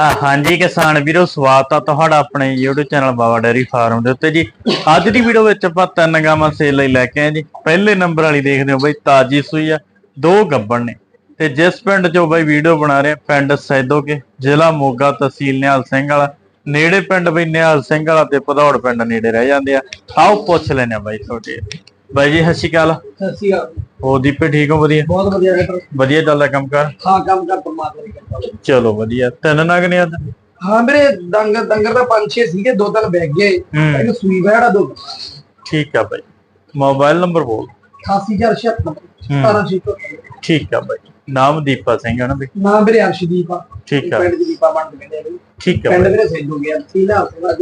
ਆ ਹਾਂਜੀ ਕਿਸਾਨ ਵੀਰੋ, ਸਵਾਗਤ ਆ ਤੁਹਾਡਾ ਆਪਣੇ YouTube channel Baba dairy farm ਦੇ ਉੱਤੇ ਜੀ। ਅੱਜ ਦੀ ਵੀਡੀਓ ਵਿੱਚ ਆਪਾਂ ਤਿੰਨ ਗਾਵਾਂ ਸੇਲ ਲਈ ਲੈ ਕੇ ਆਏ ਜੀ। ਪਹਿਲੇ ਨੰਬਰ ਵਾਲੀ ਦੇਖਦੇ ਹੋ ਬਈ, ਤਾਜੀ ਸੂਈ ਆ, ਦੋ ਗੱਬਣ ਨੇ। ਤੇ ਜਿਸ ਪਿੰਡ ਚੋਂ ਬਈ ਵੀਡੀਓ ਬਣਾ ਰਹੇ ਪਿੰਡ ਸੈਦੋਕੇ, ਜ਼ਿਲ੍ਹਾ ਮੋਗਾ ਤਹਿਸੀਲ ਨਿਹਾਲ ਸਿੰਘ ਵਾਲਾ। ਨੇੜੇ ਪਿੰਡ ਬਈ ਨਿਹਾਲ ਸਿੰਘ ਵਾਲਾ ਤੇ ਭਦੌੜ ਪਿੰਡ ਨੇੜੇ ਰਹਿ ਜਾਂਦੇ ਆ। ਆਓ ਪੁੱਛ ਲੈਨੇ ਆ ਬਾਈ ਤੁਹਾਡੇ। ਬਾਈ ਜੀ ਸਤਿ ਸ਼੍ਰੀ ਅਕਾਲ। ਸਤਿ ਸ਼੍ਰੀ ਅਕਾਲ ਹੋ ਦੀਪੇ ਠੀਕ ਹੋ? ਵਧੀਆ? ਬਹੁਤ ਵਧੀਆ ਡਾਕਟਰ ਵਧੀਆ ਚੱਲਦਾ ਕੰਮ ਕਰ? ਹਾਂ ਕੰਮ ਕਰ ਪਰਮਾਤਮਾ ਦੀ ਕਿਰਪਾ ਨਾਲ। ਚਲੋ ਵਧੀਆ। ਤਿੰਨ ਨਗ ਨੇ ਅੱਜ? ਹਾਂ ਮੇਰੇ ਡੰਗਰ ਡੰਗਰ ਦਾ ਪੰਜ ਛੇ ਸੀਗੇ ਦੋ ਤਿੰਨ ਬੈਗ ਗਏ। ਹੂੰ। ਇੱਕ ਸੂਈ ਬੈੜਾ ਦੋ ਠੀਕ ਆ ਬਾਈ। ਮੋਬਾਈਲ ਨੰਬਰ ਬੋਲ। 88076 1706 ਠੀਕ ਆ ਬਾਈ। ਨਾਮ ਦੀਪਾ ਸਿੰਘ ਹੈ ਨਾ ਬਈ। ਨਾਮ ਮੇਰੇ ਅਰਸ਼ਦੀਪ ਆ। ਠੀਕ ਆ। ਪਿੰਡ ਦੀ ਦੀਪਾ ਬਣ ਗਏ ਨੇ ਠੀਕ ਆ ਪਿੰਡ ਬਾਈ, ਮੇਰੇ ਸੈਦ ਹੋ ਗਿਆ ਸੀਲਾ ਸੇਵਾ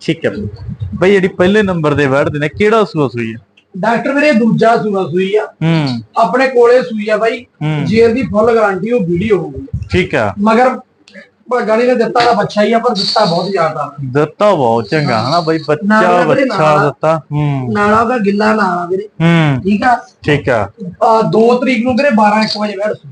ਠੀਕ ਆ ਬਾਈ। ਬਾਈ ਜਿਹੜੀ ਪਹਿਲੇ ਨੰਬਰ ਦੇ ਵੜਦੇ ਨੇ ਕਿਹੜਾ ਸੂਆ ਸੂਈ ਆ? ਡਾਕਟਰ ਮੇਰੇ ਦੂਜਾ ਸੂਆ ਸੂਈ ਆ। ਹੂੰ। ਆਪਣੇ ਕੋਲੇ ਸੂਈ ਆ ਬਾਈ। ਹੂੰ। ਜੇਲ ਦੀ ਫੁੱਲ ਗਾਰੰਟੀ ਉਹ ਵੀਡੀਓ ਹੋਊਗੀ। ਠੀਕ ਆ। ਮਗਰ ਗਾਣੀ ਨੇ ਦਿੱਤਾ ਦਾ ਬੱਚਾ ਹੀ ਆ ਪਰ ਦਿੱਤਾ ਬਹੁਤ ਜ਼ਿਆਦਾ। ਦਿੱਤਾ ਬਹੁਤ ਚੰਗਾ ਹਨਾ ਬਾਈ? ਬੱਚਾ ਨਾਲ ਵੀਰੇ ਬੱਚਾ ਨਾਲ। ਦਿੱਤਾ। ਹੂੰ। ਨਾਲਾ ਦਾ ਗਿੱਲਾ ਨਾਲਾ ਵੀਰੇ। ਹੂੰ। ਠੀਕ ਆ? ਠੀਕ ਆ। 2 ਤਰੀਕ ਨੂੰ ਵੀਰੇ 12 1 ਵਜੇ ਬੈਠ ਸੂਈ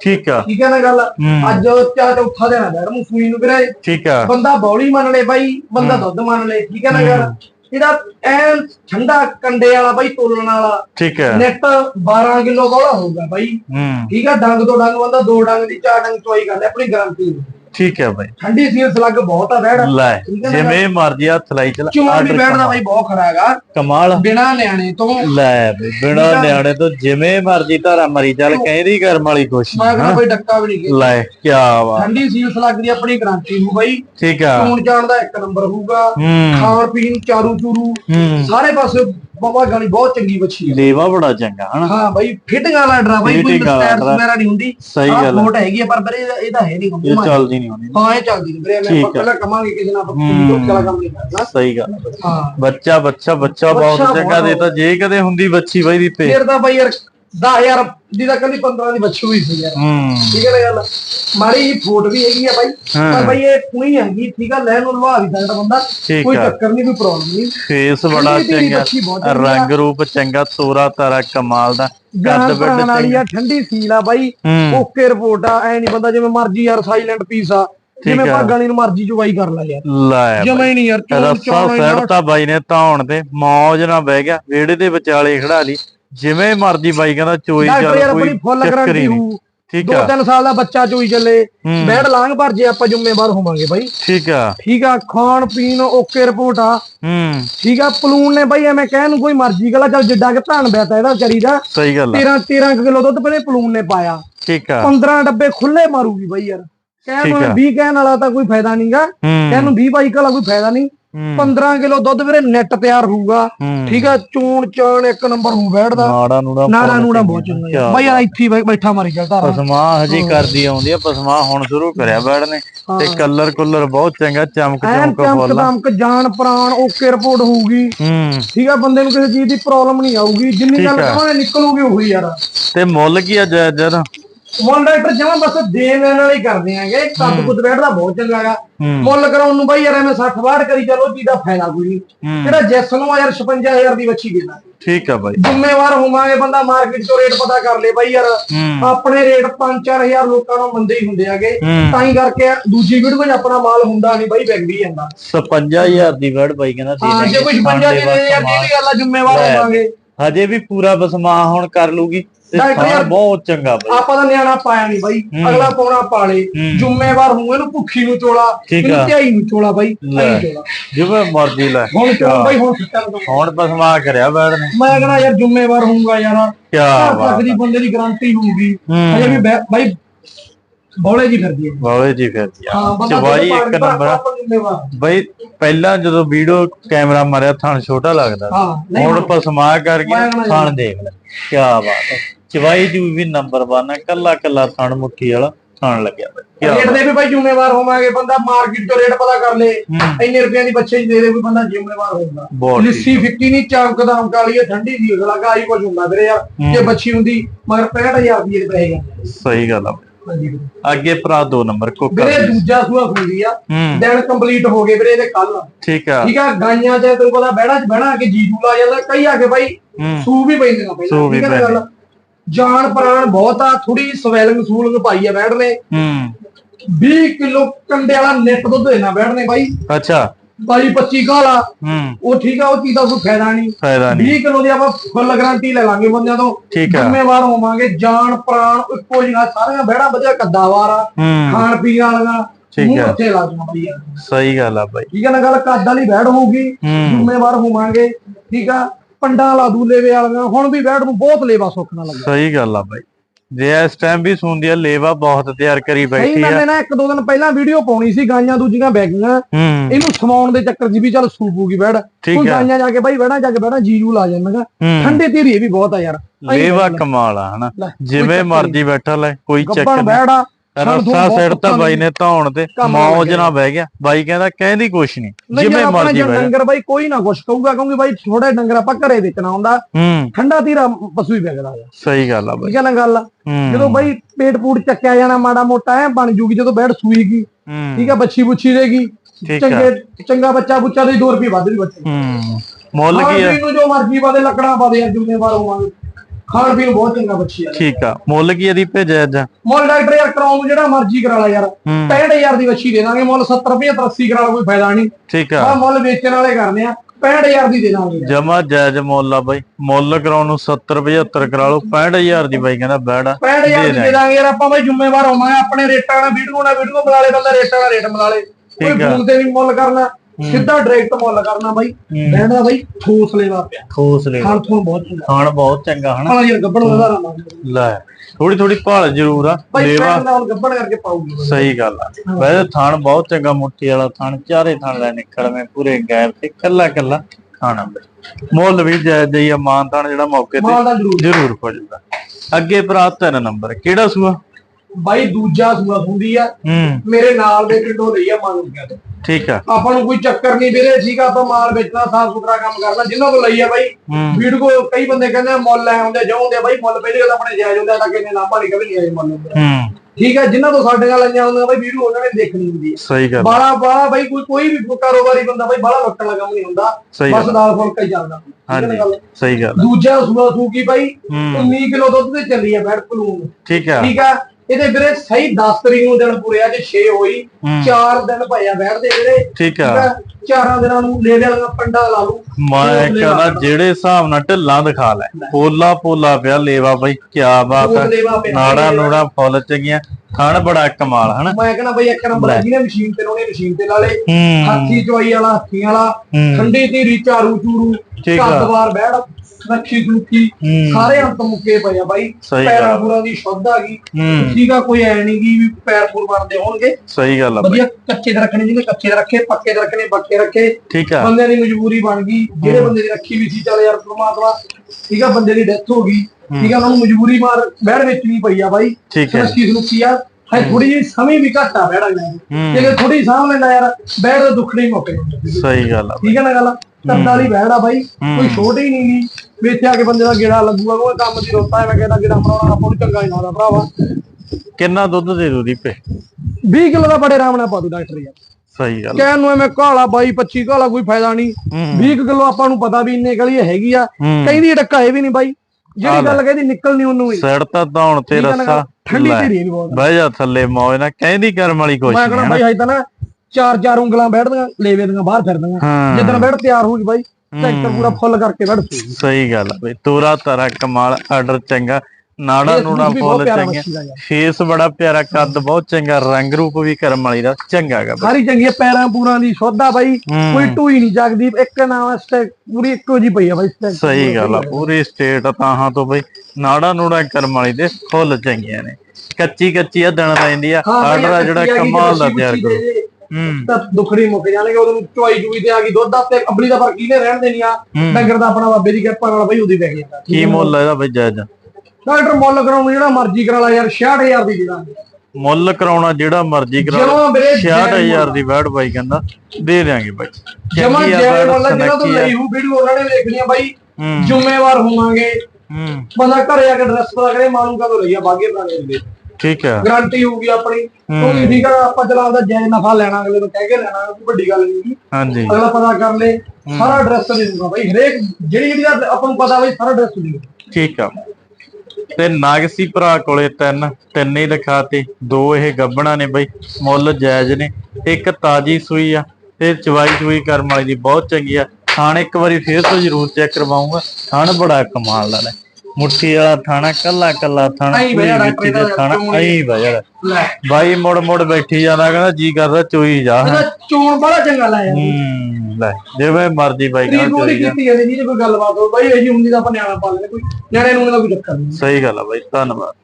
ਠੀਕ ਆ। ਠੀਕ ਹੈ ਨਾ ਗੱਲ? ਹੂੰ। ਅੱਜ ਚਾ ਚੌਥਾ ਦਿਨ ਹੈ ਮੈਡਮ ਸੂਈ ਨੂੰ ਵੀਰੇ। ਠੀਕ ਆ। ਬੰਦਾ ਬੌਲੀ ਮੰਨ ਲੈ ਬਾਈ ਬੰਦਾ ਦੁੱਧ ਮੰਨ ਲੈ। ਠੀਕ ਹੈ ਨਾ ਗੱਲ? ਜਿਹੜਾ ਐ ਠੰਡਾ ਕੰਡੇ ਵਾਲਾ ਬਾਈ ਤੋਲਣ ਵਾਲਾ। ਠੀਕ ਆ ਨੈਟ 12 ਕਿਲੋ ਬੌਲਾ ਹੋਊਗਾ ਬਾਈ। ਹੂੰ। ਠੀਕ ਆ ਡੰਗ ਤੋਂ ਡੰਗ ਬੰਦਾ ਦੋ ਡੰਗ ਦੀ ਚਾਰ ਡੰਗ ਚੋਈ ਕਰ ਲੈ ਆਪਣੀ ਗਾਰੰਟੀ ਠੀਕ ਆ ਬਾਈ। ਠੰਡੀ ਸੀਲ ਸਲੱਗ ਬਹੁਤ ਆ ਬੈੜ ਲੈ ਜਿਵੇਂ ਮਰਜ਼ੀ ਹੱਥ ਲਾਈ ਚਲਾ ਚੋਣ ਵੀ ਬੈਠਦਾ ਬਾਈ ਬਹੁਤ ਹੈਗਾ। ਕਮਾਲ। ਬਿਨਾ ਨਿਆਣੇ ਤੋਂ। ਲੈ ਬਈ ਬਿਨਾ ਨਿਆਣੇ ਤੋਂ ਜਿਵੇਂ ਮਰਜ਼ੀ ਧਾਰਾ ਮਰੀ ਚੱਲ ਕਹਿੰਦੀ ਕਰਮ ਵਾਲੀ ਖੁਸ਼ ਮੈਂ ਕਹਿੰਦਾ ਕੋਈ ਡੱਕਾ ਵੀ ਨਹੀਂ ਲੈ ਕੀ ਵਾ ਠੰਡੀ ਸੀਲ ਸਲੱਗ ਦੀ ਆਪਣੀ ਗਾਰੰਟੀ ਹੋ ਬਾਈ। ਠੀਕ ਆ। ਚੋਣ ਜਾਣ ਦਾ ਇੱਕ ਨੰਬਰ ਹੋਊਗਾ। ਹੂੰ। ਖਾਣ ਪੀਣ ਚਾਰੂ ਚੂਰੂ। ਹੂੰ। ਸਾਰੇ ਪਾਸੇ ਬਾਬਾ ਗਾਲੀ ਬਹੁਤ ਚੰਗੀ ਬੱਚੀ ਹੈ ਲੇਵਾ ਬੜਾ ਚੰਗਾ ਹਨਾ ਹਾਂ ਬਾਈ ਫਿਟਿੰਗ ਵਾਲਾ ਡਰਾ ਬਾਈ ਕੋਈ Fitting ਵਾਲਾ ਸਟੈਟਸ ਡਰਾ। ਵਗੈਰਾ ਨਹੀਂ ਹੁੰਦੀ ਸਹੀ ਗੱਲ ਆ। ਫੋਟ ਹੈਗੀ ਆ, ਪਰ ਵੀਰੇ ਇਹ ਤਾਂ ਹੈ ਨਹੀਂ ਇਹ ਚੱਲਦੀ ਨਹੀਂ ਹੁੰਦੀ ਹਾਂ ਇਹ ਚੱਲਦੀ ਨਹੀਂ ਮੈਂ ਠੀਕ ਆਪਾਂ ਆ। ਪਹਿਲਾਂ ਕਮਾਂਗੇ ਕਿਸੇ ਨਾਲ ਆਪਾਂ ਹੂੰ। ਕੋਈ ਵਾਲਾ ਕੰਮ ਨਹੀਂ ਕਰਨਾ ਸਹੀ ਗੱਲ। ਹਾਂ ਬੱਚਾ ਬੱਚਾ ਬੱਚਾ ਬਹੁਤ ਬੱਚਾ ਚੰਗਾ ਬਹੁਤ ਦੇਤਾ ਜੇ ਕਦੇ ਹੁੰਦੀ ਬੱਚੀ ਬਾਈ ਦੀ ਤੇ ਫਿਰ ਤਾਂ ਬਾਈ ਯਾਰ 10000 ਦੀ ਤਾਂ ਕੱਲੀ 15 ਦੀ ਬੱਚੀ ਹੋਈ ਸੀ ਯਾਰ। ਹੂੰ। ਠੀਕ ਹੈ ਨਾ ਗੱਲ? ਮਾੜੀ ਜੀ ਫੋਟ ਵੀ ਹੈਗੀ ਆ ਬਾਈ। ਹਾਂ। ਪਰ ਬਾਈ ਇਹ ਕੁਣੀ ਹੈਗੀ ਠੀਕ ਆ ਲੈਣ ਨੂੰ ਲਵਾ ਵੀ ਸਕਦਾ ਬੰਦਾ। ਠੀਕ ਕੋਈ ਆ। ਚੱਕਰ ਨਹੀਂ ਕੋਈ ਪ੍ਰੋਬਲਮ ਨਹੀਂ ਫੇਸ ਬੜਾ ਠੰਡੀ ਦੀ ਚੰਗਾ। ਬੱਚੀ ਬਹੁਤ ਚੰਗੀ ਆ। ਰੰਗ ਰੂਪ ਚੰਗਾ ਤੋਰਾ ਤਾਰਾ ਕਮਾਲ ਦਾ। ਕੱਦ ਵੱਡ ਵਾਲੀ ਆ ਠੰਡੀ ਸੀਲ ਆ ਬਾਈ। ਹੂੰ। ਓਕੇ ਰਿਪੋਰਟ ਆ ਐ ਨਹੀਂ ਬੰਦਾ ਜਿਵੇਂ ਮਰਜ਼ੀ ਯਾਰ ਸਾਇਲੈਂਟ ਪੀਸ ਆ। ਜਿਵੇਂ ਆ। ਭਾਗਾਂ ਨੂੰ ਮਰਜ਼ੀ ਚੁਵਾਈ ਕਰ ਲੈ ਯਾਰ। ਲੈ ਜਮਾ ਹੀ ਨਹੀਂ ਯਾਰ ਚੋਣ ਰਸਾ ਚੋਣ ਸੜਤਾ ਬਾਈ ਨੇ ਧੌਣ ਤੇ ਮੌਜ ਨਾਲ ਬਹਿ ਗਿਆ। ਵਿਹੜੇ ਦੇ ਵਿਚਾਲੇ ਖੜਾ ਲਈ ਜਿਵੇਂ ਮਰਜ਼ੀ ਬਾਈ ਕਹਿੰਦਾ ਚੋਈ ਚੱਲ ਕੋਈ ਬੜੀ ਫੁੱਲ ਗਰੰਟੀ ਹੀ ਨਹੀਂ। ਹੂ ਠੀਕ ਦੋ ਆ। ਤਿੰਨ ਸਾਲ ਦਾ ਬੱਚਾ ਚੋਈ ਚੱਲੇ। ਬੈਡ ਲਾਂਗ ਭਰ ਜੇ ਆਪਾਂ ਜ਼ਿੰਮੇਵਾਰ ਹੋਵਾਂਗੇ ਬਾਈ। ਠੀਕ ਆ। ਠੀਕ ਆ ਖਾਣ ਪੀਣ ਓਕੇ ਰਿਪੋਰਟ ਆ। ਹੂੰ। ਠੀਕ ਆ ਪਲੂਨ ਨੇ ਬਾਈ ਐਵੇਂ ਕਹਿਣ ਨੂੰ ਕੋਈ ਮਰਜ਼ੀ ਗਲਾ ਚੱਲ ਜਿੱਡਾ ਕਿ ਧਾਨ ਬੈਤਾ ਇਹਦਾ ਵਿਚਾਰੀ ਦਾ ਸਹੀ ਗੱਲ ਆ। 13 13 ਕਿਲੋ ਦੁੱਧ ਪਹਿਲੇ ਪਲੂਨ ਨੇ ਪਾਇਆ। ਠੀਕ ਆ। 15 ਡੱਬੇ ਖੁੱਲੇ ਮਾਰੂਗੀ ਬਾਈ ਯਾਰ। ਕਹਿਣ ਨੂੰ ਆ। 20 ਕਹਿਣ ਵਾਲਾ ਤਾਂ ਕੋਈ ਫਾਇਦਾ ਨਹੀਂਗਾ ਕਹਿਣ ਨੂੰ 20 ਬਾਈ ਵਾਲਾ ਕੋਈ ਫਾਇਦਾ ਨਹੀਂ 15 ਕਿਲੋ ਦੁੱਧ ਵੀਰੇ ਨੈਟ ਤਿਆਰ ਹੋਊਗਾ। ਠੀਕ ਆ ਚੂਣ ਚਾਣ ਇੱਕ ਨੰਬਰ ਹੋ ਬੈਠਦਾ। ਨਾੜਾ ਨੂੜਾ ਨਾੜਾ ਨੂੜਾ ਬਹੁਤ ਚੰਗਾ। ਬਾਈ ਯਾਰ ਇੱਥੇ ਬੈਠਾ ਮਾਰੀ ਚੱਲ ਧਾਰਾ। ਪਸਮਾ ਹਜੇ ਕਰਦੀ ਆਉਂਦੀ ਆ ਪਸਮਾ ਹੁਣ ਸ਼ੁਰੂ ਕਰਿਆ ਬੈੜ ਨੇ। ਤੇ। ਕਲਰ ਕੁਲਰ ਬਹੁਤ ਚੰਗਾ ਚਮਕ ਚਮਕ ਚਮਕ ਫੁੱਲ ਦਮਕ ਜਾਨ ਪ੍ਰਾਣ ਓਕੇ ਰਿਪੋਰਟ ਹੋਊਗੀ। ਠੀਕ ਆ ਬੰਦੇ ਨੂੰ ਕਿਸੇ ਚੀਜ਼ ਦੀ ਪ੍ਰੋਬਲਮ ਨਹੀਂ ਆਊਗੀ। ਜਿੰਨੀ ਗੱਲ। ਕਹਾਂਗੇ ਨਿਕਲੂਗੀ ਉਹੀ ਯਾਰ। ਤੇ ਮੁੱਲ ਕੀ ਆ ਜੈਜਰ ਮੋਲ ਡਾਕਟਰ ਜਮਾ ਬਸ ਦੇਣ ਲੈਣ ਵਾਲੀ ਕਰਦੇ ਆਂਗੇ। ਕੱਦ ਕੁੱਦ ਬੈਠਦਾ ਬਹੁਤ ਚੰਗਾ ਹੈਗਾ। ਮੁੱਲ ਕਰਾਉਣ ਨੂੰ ਬਾਈ ਯਾਰ ਐਵੇਂ 60 62 ਕਰੀ ਚੱਲੋ ਚੀਜ਼ ਦਾ ਫਾਇਦਾ ਕੋਈ ਨਹੀਂ। ਜਿਹੜਾ ਜੈਸ ਨੂੰ ਯਾਰ 56000 ਦੀ ਬੱਚੀ ਦੇਣਾ ਠੀਕ ਆ ਬਾਈ। ਜ਼ਿੰਮੇਵਾਰ ਹੋਵਾਂਗੇ ਬੰਦਾ ਮਾਰਕੀਟ ਤੋਂ ਰੇਟ ਪਤਾ ਕਰ ਲੇ ਬਾਈ ਯਾਰ। ਆਪਣੇ ਰੇਟ 5-4000 ਲੋਕਾਂ ਨੂੰ ਮੰਦੇ ਹੀ ਹੁੰਦੇ ਆਗੇ। ਤਾਂ ਹੀ ਕਰਕੇ ਦੂਜੀ ਵੀਡੀਓ ਵਿੱਚ ਆਪਣਾ ਮਾਲ ਹੁੰਦਾ ਨਹੀਂ ਬਾਈ ਵਿਕਦੀ ਜਾਂਦਾ। 55000 ਦੀ ਵਰਡ ਬਾਈ ਕਹਿੰਦਾ ਦੇ ਹਾਂ ਜੇ ਕੋਈ 55 ਦੀ ਦੇ ਯਾਰ ਵੀ ਗੱਲ ਆ ਜ਼ਿੰਮੇਵਾਰ। ਹੋਵਾਂਗੇ। ਹਜੇ ਵੀ ਪੂਰਾ ਬਸਮਾ ਹੁਣ ਕਰ ਲੂਗੀ। ਡਾਕਟਰ ਯਾਰ- ਬਹੁਤ ਚੰਗਾ ਬਾਈ। ਆਪਾਂ ਤਾਂ ਨਿਆਣਾ ਪਾਇਆ ਨਹੀਂ ਬਾਈ। ਹੂੰ। ਅਗਲਾ ਪਾਉਣਾ ਪਾਲੇ। ਹੂੰ। ਜ਼ਿੰਮੇਵਾਰ ਹੂੰ ਇਹਨੂੰ ਭੁੱਖੀ ਨੂੰ ਚੋਲਾ ਇਹਨੂੰ। ਧਿਆਈ ਨੂੰ ਚੋਲਾ ਬਾਈ ਜਿਵੇਂ ਮਰਜ਼ੀ ਲੈ। ਹੁਣ ਚੋਲ ਬਾਈ ਹੁਣ ਨੂੰ ਹੁਣ ਬਸਮਾ ਕਰਿਆ ਬੈੜ ਨੇ। ਮੈਂ ਕਹਣਾ ਯਾਰ ਜ਼ਿੰਮੇਵਾਰ ਹੋਊਗਾ ਯਾਰ। ਕੀ ਬਾਤ ਦੀ ਬੰਦੇ ਦੀ ਗਾਰੰਟੀ ਹੋਊਗੀ। ਹੂੰ। ਅਜੇ ਵੀ ਬਾਈ ਬੌਲੇ ਜੀ ਫਿਰਦੀ ਹੈ ਬਾਵੇ ਜੀ ਫਿਰ ਜੀ ਹਾਂ ਚਵਾਈ ਇੱਕ ਨੰਬਰ। ਆਪਾਂ ਬਈ ਪਹਿਲਾਂ ਜਦੋਂ ਵੀਡੀਓ ਕੈਮਰਾ ਮਾਰਿਆ ਥਣ ਛੋਟਾ ਲੱਗਦਾ। ਹਾਂ ਹੁਣ ਪਸਮਾ ਕਰਕੇ ਮੈਂ ਕਹਿਣਾ ਥਣ ਦੇਖ ਲੈ ਕੀ ਬਾਤ ਹੈ ਚਵਾਈ ਜੂ ਵੀ ਨੰਬਰ 1 ਹੈ ਕੱਲਾ ਕੱਲਾ ਥਣ ਮੁੱਠੀ ਵਾਲਾ ਥਣ ਲੱਗਿਆ ਰੇਟ ਦੇ ਵੀ ਬਾਈ ਜ਼ਿੰਮੇਵਾਰ ਹੋਵਾਂਗੇ ਬੰਦਾ ਮਾਰਕੀਟ ਤੋਂ ਰੇਟ ਪਤਾ ਕਰ ਲੇ। ਇੰਨੇ ਰੁਪਏ ਦੀ ਬੱਚੇ ਦੇ ਦੇ ਕੋਈ ਬੰਦਾ ਜ਼ਿੰਮੇਵਾਰ ਹੋਊਗਾ। ਲਿੱਸੀ ਫਿੱਕੀ ਨਹੀਂ ਚਮਕਦਾ ਕਾਲੀ ਹੈ ਠੰਡੀ ਦੀ ਲਗਾ ਹੀ ਕੁਝ ਹੁੰਦਾ ਵੀਰੇ ਯਾਰ ਜੇ ਬੱਚੀ ਹੁੰਦੀ ਮਗਰ 65000 ਰੁਪਏ ਦੇ ਪੈਸੇ ਸਹੀ ਗੱਲ ਆ। ਅੱਗੇ ਭਰਾ ਦੋ ਨੰਬਰ ਕੋਕਾ ਵੀਰੇ ਦੂਜਾ ਸੂਆ ਖੁੱਲੀ ਆ ਦਿਨ ਕੰਪਲੀਟ ਹੋ ਗਏ ਵੀਰੇ ਇਹਦੇ ਕੱਲ ਠੀਕ ਆ। ਠੀਕ ਆ ਗਾਈਆਂ ਚ ਤੈਨੂੰ ਪਤਾ ਬਹਿਣਾ ਚ ਬਹਿਣਾ ਕਿ ਜੀਜੂ ਲਾ ਜਾਂਦਾ ਕਈ ਆ ਕੇ ਹੂੰ। ਸੂ ਵੀ ਪੈਂਦੀਆਂ ਪਹਿਲਾਂ ਸੂਹ ਵੀ ਠੀਕ ਆ ਨਾ ਗੱਲ? ਜਾਨ ਪ੍ਰਾਣ ਬਹੁਤ ਆ ਥੋੜੀ ਸਵੈਲਿੰਗ ਸੂਲਿੰਗ ਪਾਈ ਆ ਬੈਠ ਨੇ। ਹੂੰ। 20 ਕਿਲੋ ਕੰਡੇ ਵਾਲਾ ਨੈਟ ਦੁੱਧ ਦੇਣਾ ਬੈਠਨੇ ਬਾਈ। ਅੱਛਾ। 22 25 ਕਾਲਾ ਹੂੰ। ਉਹ ਠੀਕ ਆ ਉਹ ਚੀਜ਼ ਦਾ ਕੋਈ ਫਾਇਦਾ ਨਹੀਂ। ਫਾਇਦਾ ਨਹੀਂ। 20 ਕਿਲੋ ਦੀ ਆਪਾਂ ਫੁੱਲ ਗਾਰੰਟੀ ਲੈ ਲਾਂਗੇ ਬੰਦਿਆਂ ਤੋਂ। ਠੀਕ ਆ। ਜ਼ਿੰਮੇਵਾਰ ਹੋਵਾਂਗੇ ਜਾਨ ਪ੍ਰਾਣ ਇੱਕੋ ਜਿਹਾ ਸਾਰੀਆਂ ਬਹਿੜਾ ਵਧੀਆ ਕੱਦਾਵਾਰ ਆ ਹੂੰ। ਖਾਣ ਪੀਣ ਵਾਲੀਆਂ। ਠੀਕ ਆ। ਉੱਥੇ ਲਾ ਜਾਣਾ ਬਈ। ਸਹੀ ਗੱਲ ਆ ਬਾਈ। ਠੀਕ ਹੈ ਨਾ ਗੱਲ ਕੱਦ ਵਾਲੀ ਬੈੜ ਹੋਊਗੀ। ਹੂੰ। ਜ਼ਿੰਮੇਵਾਰ ਹੋਵਾਂਗੇ। ਠੀਕ ਆ। ਪੰਡਾਂ ਲਾ ਦੂ ਲੇਵੇ ਵਾਲੀਆਂ ਹੁਣ ਵੀ ਬੈੜ ਨੂੰ ਬਹੁਤ ਲੇਵਾ ਸੁੱਖ ਨਾਲ ਲੱਗਾ ਸਹੀ ਗੱਲ ਆ ਬਾਈ। ਜੇ ਇਸ ਟਾਈਮ ਵੀ ਸੁਣਦੀ ਆ ਲੇਵਾ ਬਹੁਤ ਤਿਆਰ ਕਰੀ ਬੈਠੀ ਮੈਂ ਆ। ਨਾ ਇੱਕ ਦੋ ਦਿਨ ਪਹਿਲਾਂ ਵੀਡੀਓ ਪਾਉਣੀ ਸੀ ਗਾਈਆਂ ਦੂਜੀਆਂ ਬੈਗੀਆਂ ਇਹਨੂੰ ਸਮਾਉਣ ਦੇ ਚੱਕਰ 'ਚ ਵੀ ਚੱਲ ਸੂਪੂਗੀ ਬੈੜ ਆ। ਗਾਈਆਂ ਜਾ ਕੇ ਬਾਈ ਬੈੜਾਂ ਜਾ ਕੇ ਬੈੜਾਂ ਜੀਜੂ ਲਾ ਹੂੰ। ਠੰਡੇ ਧੀਰੀ ਇਹ ਵੀ ਬਹੁਤ ਆ ਯਾਰ। ਲੇਵਾ ਕਮਾਲ ਆ ਹਨਾ। ਜਿਵੇਂ ਮਰਜ਼ੀ ਬੈਠਾ ਲੈ ਕੋਈ ਚੱਕਰ ਨਹੀਂ। ਬੈੜਾ ਰੱਸਾ ਸਿੱਟਤਾ ਬਾਈ ਨੇ ਧੌਣ ਤੇ ਮੌਜ। ਨਾਲ ਬਹਿ ਗਿਆ। ਬਾਈ ਕਹਿੰਦਾ ਕਹਿੰਦੀ ਕੁਛ ਨਹੀਂ ਜਿਵੇਂ ਮਰਜ਼ੀ ਬਹਿ ਡੰਗਰ ਬਾਈ ਕੋਈ ਨਾ ਕੁਛ ਕਹੂਗਾ ਕਿਉਂਕਿ ਬਾਈ ਥੋੜੇ ਡੰਗਰ ਆਪਾਂ ਘਰੇ ਵੇਚਣਾ ਹੁੰਦਾ। ਹੂੰ। ਠੰਡਾ ਧੀਰਾ ਪਸ਼ੂ ਹੀ ਵਿਕਦਾ ਆ। ਸਹੀ ਗੱਲ ਆ ਬਾਈ। ਠੀਕ ਹੈ ਨਾ ਗੱਲ? ਹੂੰ। ਜਦੋਂ ਬਾਈ ਪੇਟ ਪੂਟ ਚੱਕਿਆ ਜਾਣਾ ਮਾੜਾ ਮੋਟਾ ਐ ਬਣ ਜੂਗੀ ਜਦੋਂ ਬੈੜ ਸੂਈਗੀ। ਹੂੰ। ਠੀਕ ਆ ਬੱਚੀ ਬੁੱਚੀ ਦੇਗੀ ਚੰਗੇ ਚੰਗਾ ਬੱਚਾ ਬੁੱਚਾ ਦੇ 2 ਰੁਪਏ ਵੱਧ ਵੀ ਬੱਚੇ। ਹੂੰ। ਮੁੱਲ ਕੀ ਨੂੰ ਜੋ ਮਰਜ਼ੀ ਪਾਦੇ ਲੱਕੜਾਂ ਪਾਦੇ ਯਾਰ ਜ਼ਿੰਮੇਵਾਰ ਹੋਵਾਂਗੇ। ਖਾਣ ਪੀਣ ਨੂੰ ਬਹੁਤ ਚੰਗਾ ਬੱਚੀ ਆ। ਠੀਕ ਆ। ਮੁੱਲ ਕੀ ਇਹਦੀ ਭੇਜਿਆ ਅੱਜ? ਮੁੱਲ ਡਾਕਟਰ ਯਾਰ ਕਰਾਉਣ ਨੂੰ ਜਿਹੜਾ ਮਰਜ਼ੀ ਕਰਾ ਲਾ ਯਾਰ। ਹੂੰ। 65000 ਦੀ ਬੱਚੀ ਦੇ ਦਾਂਗੇ ਮੁੱਲ 70 75 80 ਕਰਾ ਲਾ ਕੋਈ ਫਾਇਦਾ ਨਹੀਂ। ਠੀਕ ਆ। ਆ ਮੁੱਲ ਵੇਚਣ ਵਾਲੇ ਕਰਨੇ ਆ 65000 ਦੀ ਦੇ ਦਾਂਗੇ। ਯਾਰ। ਜਮਾ ਜਾਇਜ਼ ਮੁੱਲ ਆ ਬਾਈ। ਮੁੱਲ ਕਰਾਉਣ ਨੂੰ 70 75 ਕਰਾ ਲਓ 65000 ਦੀ ਬਾਈ ਕਹਿੰਦਾ ਬੈੜਾ 65000 ਦੀ ਦੇ ਦਾਂਗੇ ਯਾਰ ਆਪਾਂ ਬਾਈ ਜ਼ਿੰਮੇਵਾਰ ਹੋਵਾਂਗੇ ਆਪਣੇ ਰੇਟਾਂ ਨਾਲ ਵੀਡੀਓ ਨਾਲ ਵੀਡੀਓ ਬਣਾ ਲੈ ਬੰਦਾ ਰੇਟਾਂ ਨਾਲ ਰੇਟ ਬਣਾ ਲੇ। ਕੋਈ। ਫੋਨ ਤੇ ਨਹੀਂ ਮੁੱਲ ਕਰਨਾ। ਸਿੱਧਾ ਡਾਇਰੈਕਟ ਮੁੱਲ ਕਰਨਾ ਬਾਈ। ਬੈਂਦਾ ਬਾਈ ਠੋਸ ਲੈਵਾ ਪਿਆ। ਖੋਸ ਲੈ ਖਾਣ ਤੋਂ ਬਹੁਤ ਚੰਗਾ। ਖਾਣ ਬਹੁਤ ਚੰਗਾ ਹਨਾ? ਹਾਂ ਯਾਰ ਗੱਬੜ ਵਧਾ ਰਾਂ ਲੈ ਥੋੜੀ ਥੋੜੀ ਭਾਲ ਜ਼ਰੂਰ ਆ ਬਾਈ ਲੇਵਾ। ਨਾਲ ਗੱਬੜ ਕਰਕੇ ਪਾਉਗੀ ਸਹੀ ਗੱਲ ਆ। ਵੈਸੇ ਥਾਣ ਬਹੁਤ ਚੰਗਾ ਮੁੱਠੀ ਵਾਲਾ ਥਾਣ ਚਾਰੇ ਥਾਣ ਲੈ ਨਿਕਲਵੇਂ ਪੂਰੇ ਗੈਰ ਤੇ ਕੱਲਾ ਕੱਲਾ ਖਾਣਾ ਬਈ। ਮੁੱਲ ਵੀ ਜਾਇਜ਼ ਹੀ ਆ ਮਾਨ ਥਾਣ ਜਿਹੜਾ ਮੌਕੇ ਤੇ ਮਾਲ ਦਾ ਜ਼ਰੂਰ। ਜ਼ਰੂਰ ਜਾਂਦਾ ਅੱਗੇ ਭਰਾ ਤਿੰਨ ਨੰਬਰ ਕਿਹੜਾ ਸੂਆ? ਬਾਈ ਦੂਜਾ ਸੂਆ ਹੁੰਦੀ ਆ। ਹੂੰ। ਮੇਰੇ ਨਾਲ ਦੇ ਪਿੰਡੋਂ ਲਈ ਆ ਮੰਨ ਗਿਆ ਤੇ। ਠੀਕ ਆ। ਆਪਾਂ ਨੂੰ ਕੋਈ ਚੱਕਰ ਨਹੀਂ ਵੀਰੇ ਠੀਕ ਆ ਆਪਾਂ ਮਾਲ ਵੇਚਣਾ ਸਾਫ਼ ਸੁਥਰਾ ਕੰਮ ਕਰਨਾ ਜਿੰਨਾਂ ਕੋਲ ਲਈ ਆ ਬਾਈ। ਹੂੰ। ਵੀਡੀਓ ਕਈ ਬੰਦੇ ਕਹਿੰਦੇ ਮੁੱਲ ਲੈ ਜਾਉਂਦੇ ਆ ਬਾਈ ਮੁੱਲ ਪਹਿਲੇ ਗੱਲ ਆਪਣੇ ਜਾਇਜ਼ ਹੁੰਦੇ ਤਾਂ ਕਿੰਨੇ ਲਾਭਾਂ ਨਹੀਂ ਕਦੇ ਨਹੀਂ ਆਏ ਮੁੱਲ ਹੁੰਦੇ। ਹੂੰ। ਠੀਕ ਆ ਜਿਨ੍ਹਾਂ ਤੋਂ ਸਾਡੇ ਨਾਲ ਲਈਆਂ ਹੁੰਦੀਆਂ ਬਾਈ ਵੀਡੀਓ ਉਹਨਾਂ ਨੇ ਦੇਖਣੀ ਹੁੰਦੀ ਆ। ਸਹੀ ਗੱਲ ਬਾਲਾ ਬਾਲਾ ਬਾਈ ਕੋਈ ਕੋਈ ਵੀ ਕਾਰੋਬਾਰੀ ਬੰਦਾ ਬਾਈ ਬਾਲਾ ਵੱਟਣ ਦਾ ਕੰਮ ਨਹੀਂ ਹੁੰਦਾ। ਬਸ ਦਾਲ ਫੁਲਕਾ ਹੀ ਚੱਲਦਾ। ਹੈ ਹਾਂਜੀ? ਸਹੀ ਗੱਲ ਦੂਜਾ ਸੂਆ ਸੂਕੀ ਬਾਈ? ਹੂੰ। 19 ਕਿਲੋ ਦੁੱਧ ਤੇ ਚੱਲੀ ਆ ਬੈਡ ਪਲੂਨ ਠੀਕ ਆ। ਠੀਕ ਆ? ਇਹਦੇ ਵੀਰੇ ਸਹੀ 10 ਤਰੀਕ ਨੂੰ ਦਿਨ ਪੂਰੇ ਅੱਜ 6 ਹੋਈ ਹੂੰ। 4 ਦਿਨ ਪਏ ਆ ਬੈਠਦੇ ਵੀਰੇ। ਠੀਕ ਆ। ਚਾਰਾਂ ਦਿਨਾਂ ਨੂੰ ਲੈ ਲਿਆ ਪੰਡਾ ਲਾ ਲੂ ਮੈਂ ਕਹਿੰਦਾ ਜਿਹੜੇ ਹਿਸਾਬ ਨਾਲ ਢਿੱਲਾਂ ਦਿਖਾ ਲੈ ਪੋਲਾ ਪੋਲਾ ਪਿਆ ਲੇਵਾ ਬਈ ਕੀ ਬਾਤ ਪਿਆ। ਨਾੜਾ ਨੂੜਾ ਫੁੱਲ ਚਗੀਆਂ ਖਾਣ ਬੜਾ ਕਮਾਲ ਹਨਾ? ਮੈਂ ਕਹਿੰਦਾ ਬਈ ਇੱਕ ਨੰਬਰ ਜਿਹਨੇ ਮਸ਼ੀਨ ਤੇ ਲਾਉਣੀ ਮਸ਼ੀਨ ਤੇ ਲਾ ਲੇ। ਹੂੰ। ਹਾਥੀ ਵਾਲਾ ਹੱਥੀ ਵਾਲਾ। ਹੂੰ। ਠੰਡੀ ਧੀਰੀ ਚਾਰੂ ਚੂਰੂ ਠੀਕ ਆ। ਕੱਦਵਾਰ ਸੁੱਕੀ ਹੂੰ। ਸਾਰੇ ਅੰਤ ਮੁੱਕੇ ਪਏ ਆ ਬਾਈ। ਸਹੀ ਪੈਰਾਂ ਪੂਰਾਂ ਦੀ ਸ਼ੁੱਧ ਆ ਗਈ। ਠੀਕ ਕੋਈ ਐ ਨਹੀਂ ਗੀ ਵੀ ਪੈਰ ਪੂਰ ਬਣਦੇ ਹੋਣਗੇ। ਸਹੀ ਗੱਲ ਆ ਵਧੀਆ ਕੱਚੇ ਦੇ ਰੱਖਣੇ ਜਿਹਨੇ ਕੱਚੇ ਦੇ ਰੱਖੇ ਪੱਕੇ ਦੇ ਰੱਖਣੇ ਪੱਕੇ ਰੱਖੇ। ਠੀਕ ਆ। ਬੰਦਿਆਂ ਦੀ ਮਜਬੂਰੀ ਬਣ ਗਈ। ਜਿਹੜੇ ਬੰਦੇ ਦੀ ਰੱਖੀ ਵੀ ਸੀ ਚੱਲ ਯਾਰ ਪ੍ਰਮਾਤਮਾ ਠੀਕ ਆ ਬੰਦੇ ਦੀ ਡੈਥ ਹੋ ਗਈ। ਠੀਕ ਆ ਉਹਨਾਂ ਨੂੰ ਮਜਬੂਰੀ ਮਾਰ ਬਹਿੜ ਵਿੱਚ ਵੀ ਪਈ ਆ ਬਾਈ। ਠੀਕ ਹੈ ਸੁਰੱਖੀ ਆ। ਹੈ। ਥੋੜੀ ਜਿਹੀ ਸਮੇਂ ਵੀ ਘੱਟ ਆ ਬਹਿੜਾ ਹੂੰ। ਜੇ ਥੋੜੀ ਸਾਂਭ ਲੈਂਦਾ ਯਾਰ। ਬਹਿੜ ਦਾ ਦੁੱਖ ਨਹੀਂ ਮੁੱਕ ਸਹੀ ਗੱਲ ਆ ਠੀਕ ਹੈ ਨਾ ਗੱਲ? ਕੰਨ ਵਾਲੀ ਬਹਿੜ ਆ ਬਾਈ। ਕੋਈ ਛੋਟੀ ਨਹੀਂ ਵੇਚਿਆ ਆ ਕੇ ਬੰਦੇ ਦਾ ਗੇੜਾ ਲੱਗੂਗਾ ਉਹ ਕੰਮ ਦੀ ਰੋਤਾ ਐਵੇਂ ਕਹਿੰਦਾ ਗੇੜਾ ਬਣਾਉਣਾ ਆਪਾਂ ਨੂੰ ਚੰਗਾ ਨਹੀਂ ਲੱਗਦਾ ਭਰਾਵਾ। ਕਿੰਨਾ ਦੁੱਧ ਦੇ ਦੂ ਦੀਪੇ? 20 ਕਿਲੋ ਦਾ ਬੜੇ ਆਰਾਮ ਨਾਲ ਪਾ ਦੂ ਡਾਕਟਰ ਯਾਰ ਸਹੀ ਗੱਲ ਕਹਿਣ ਨੂੰ ਐਵੇਂ ਕਾਲਾ ਬਾਈ 25 ਕਾਲਾ ਕੋਈ ਫਾਇਦਾ ਨਹੀਂ। ਹੂੰ 20 ਕਿਲੋ ਆਪਾਂ ਨੂੰ ਪਤਾ ਵੀ ਇੰਨੇ ਗਲੀ ਹੈਗੀ ਆ। ਹੂੰ। ਕਹਿੰਦੀ ਡੱਕਾਏ ਵੀ ਨਹੀਂ ਬਾਈ। ਜਿਹੜੀ ਗੱਲ ਕਹਿੰਦੀ ਨਿਕਲਣੀ ਉਹਨੂੰ ਹੀ ਸਿਰ ਤਾਂ ਧੌਣ ਤੇ ਰੱਸਾ? ਠੰਡੀ ਧੀਰੀ ਨਹੀਂ ਬਹੁਤ ਬਹਿ ਜਾ ਥੱਲੇ ਮੌਜ ਨਾ ਕਹਿੰਦੀ ਕਰਮ ਵਾਲੀ ਕੁਛ ਮੈਂ ਹਨਾ? ਬਾਈ ਹਜੇ ਤਾਂ ਨਾ ਚਾਰ ਚਾਰ ਉਂਗਲਾਂ ਬੈਠਦੀਆਂ ਲੇਵੇ ਦੀਆਂ ਬਾਹਰ ਫਿਰਦੀਆਂ। ਹਾਂ। ਜਿੱਦਣ ਬੈਠ ਤਿਆਰ ਹੋਊਗੀ ਬਾਈ। ਟਰੈਕਟਰ ਪੂਰਾ ਫੁੱਲ ਕਰਕੇ ਬੈਠ ਸੂਗੀ ਸਹੀ ਗੱਲ ਆ ਬਈ ਤੋਰਾ ਤਾਰਾ ਕਮਾਲ ਆਰਡਰ ਚੰਗਾ। ਨਾੜਾ ਨੂੜਾ ਫੁੱਲ ਚੰਗੇ। ਫੇਸ ਬੜਾ ਪਿਆਰਾ ਕੱਦ ਬਹੁਤ ਚੰਗਾ ਰੰਗ ਰੂਪ ਵੀ ਕਰਮ ਵਾਲੀ ਦਾ ਚੰਗਾ ਗਾ। ਸਾਰੀ ਚੰਗੀ ਪੈਰਾਂ ਪੂਰਾਂ ਦੀ ਸੋਧਾ ਬਾਈ। ਕੋਈ ਟੂਈ ਨਹੀਂ ਜਗਦੀ ਇੱਕ ਨਾਮ ਸਟੈਕ ਪੂਰੀ ਇੱਕੋ ਜੀ ਪਈ ਆ ਬਾਈ stack ਸਹੀ ਗੱਲ ਆ ਪੂਰੀ ਸਟੇਟ ਤਾਹਾਂ ਤੋਂ ਬਈ। ਨਾੜਾ ਨੂੜਾ ਕਰਮ ਵਾਲੀ ਦੇ ਫੁੱਲ ਚੰਗੀਆਂ ਨੇ। ਕੱਚੀ ਕੱਚੀ ਆ ਦਿਨ ਰਹਿੰਦੀ ਆ ਆਰਡਰ ਆ ਜਿਹੜਾ ਕਮਾਲ ਦਾ ਤਿਆਰ ਕਰੋ। ਤਾਂ ਦੁਖੜੀ ਮੁੱਕ ਜਾਣਗੇ ਉਦੋਂ ਚੁਆਈ ਚੂਈ ਤੇ ਆ ਗਈ ਦੁੱਧ ਤੇ ਅੰਬਲੀ ਦਾ ਫ਼ਰਕ ਇਹਨੇ ਰਹਿਣ ਦੇਣੀ ਆ। ਡੰਗਰ ਦਾ ਆਪਣਾ ਬਾਬੇ ਦੀ ਕਿਰਪਾ ਨਾਲ ਬਾਈ ਉਹਦੀ ਪੈ ਜਾਂਦਾ ਕੀ ਮੁੱਲ ਇਹਦਾ ਬਈ ਜਾਇਜ਼ ਡਾਕਟਰ ਮੁੱਲ ਕਰਾਉਣ ਜਿਹੜਾ ਮਰਜ਼ੀ ਕਰਾ ਲਾ ਯਾਰ 66000 ਦੀ ਜਿਹੜਾ ਮੁੱਲ ਕਰਾਉਣਾ ਜਿਹੜਾ ਮਰਜ਼ੀ ਕਰਾ ਲਓ ਜਮਾ ਵੀਰੇ 66000 ਦੀ ਬੈਡ ਬਾਈ ਕਹਿੰਦਾ ਦੇ ਦਿਆਂਗੇ ਬਾਈ। ਜਮਾ ਜੈ ਵਾਲਾ ਜਿਹੜਾ ਤੋਂ ਲਈ ਹੂ ਵੀਡੀਓ ਉਹਨਾਂ ਨੇ ਵੇਖਣੀ ਆ ਬਾਈ ਜ਼ਿੰਮੇਵਾਰ ਹੋਵਾਂਗੇ। ਹੂੰ। ਬੰਦਾ ਘਰੇ ਆ ਕੇ ਡਰੈਸ ਪਤਾ ਕਰੇ ਮਾਨੂੰ ਕਦੋਂ ਲਈ ਆ ਬਾਗੇ ਪੁਰਾਣੇ ਦੇ ਠੀਕ ਆ ਗਾਰੰਟੀ ਹੋਊਗੀ ਆਪਣੀ। ਕਿਉਂਕਿ ਠੀਕ ਆ ਆਪਾਂ ਚਲਾਉਂਦਾ ਜੈ ਨਫਾ ਲੈਣਾ ਅਗਲੇ ਨੂੰ ਕਹਿ ਕੇ ਲੈਣਾ ਕੋਈ ਵੱਡੀ ਗੱਲ ਨਹੀਂ। ਹਾਂਜੀ। ਅਗਲਾ ਪਤਾ ਕਰ ਲੇ ਸਾਰਾ ਐਡਰੈਸ ਦੇ ਦੂੰਗਾ ਬਾਈ। ਹਰੇਕ ਜਿਹੜੀ ਜਿਹੜੀ ਦਾ ਆਪਾਂ ਨੂੰ ਪਤਾ ਬਾਈ ਸਾਰਾ ਐਡਰੈਸ ਦੇ ਠੀਕ ਆ। ਤੇ ਨਾਗਸੀ ਭਰਾ ਕੋਲੇ ਤਿੰਨ ਤਿੰਨ ਹੀ ਦਿਖਾਤੇ ਦੋ ਇਹ ਗੱਬਣਾ ਨੇ ਬਈ ਮੁੱਲ ਜਾਇਜ਼ ਨੇ। ਇੱਕ ਤਾਜੀ ਸੂਈ ਆ ਤੇ ਚਵਾਈ ਚੁਈ ਕਰਮ ਵਾਲੀ ਦੀ ਬਹੁਤ ਚੰਗੀ ਆ। ਥਾਣ ਇੱਕ ਵਾਰੀ ਫੇਰ ਤੋਂ ਜ਼ਰੂਰ ਚੈੱਕ ਕਰਵਾਉਂਗਾ। ਥਣ ਬੜਾ ਕਮਾਲ ਦਾ ਲੈ ਮੁੱਠੀ ਵਾਲਾ ਥਾਣਾ ਕੱਲਾ ਕੱਲਾ ਥਾਣਾ ਆਈ ਬਈ ਯਾਰ, ਮਿੱਟੀ ਦਾ ਇਹਦਾ ਥਾਣਾ ਚੋਣ ਆਈ ਬਈ ਯਾਰ ਲੈ। ਬਾਈ ਮੁੜ ਮੁੜ ਬੈਠੀ ਜਾਂਦਾ ਕਹਿੰਦਾ ਜੀ ਕਰਦਾ ਚੋਈ ਜਾ। ਇਹਦਾ ਚੋਣ ਬੜਾ ਚੰਗਾ ਲਾਇਆ ਹੂੰ ਲੈ ਜਿਵੇਂ ਮਰਜ਼ੀ ਬਾਈ ਕਹਿੰਦਾ ਚੋਈ ਜਾ। ਕੀਤੀ ਜਾਂਦੀ ਜੇ ਕੋਈ ਗੱਲਬਾਤ ਹੋ ਬਾਈ ਇਹੀ ਹੁੰਦੀ ਤਾਂ ਆਪਾਂ ਨਿਆਣਾ ਪਾਲ ਲੈਂਦੇ ਕੋਈ ਨਿਆਣੇ ਨੂੰ ਦਾ ਕੋਈ ਚੱਕਰ ਨਹੀਂ। ਸਹੀ ਗੱਲ ਆ ਬਾਈ ਧੰਨਵਾਦ।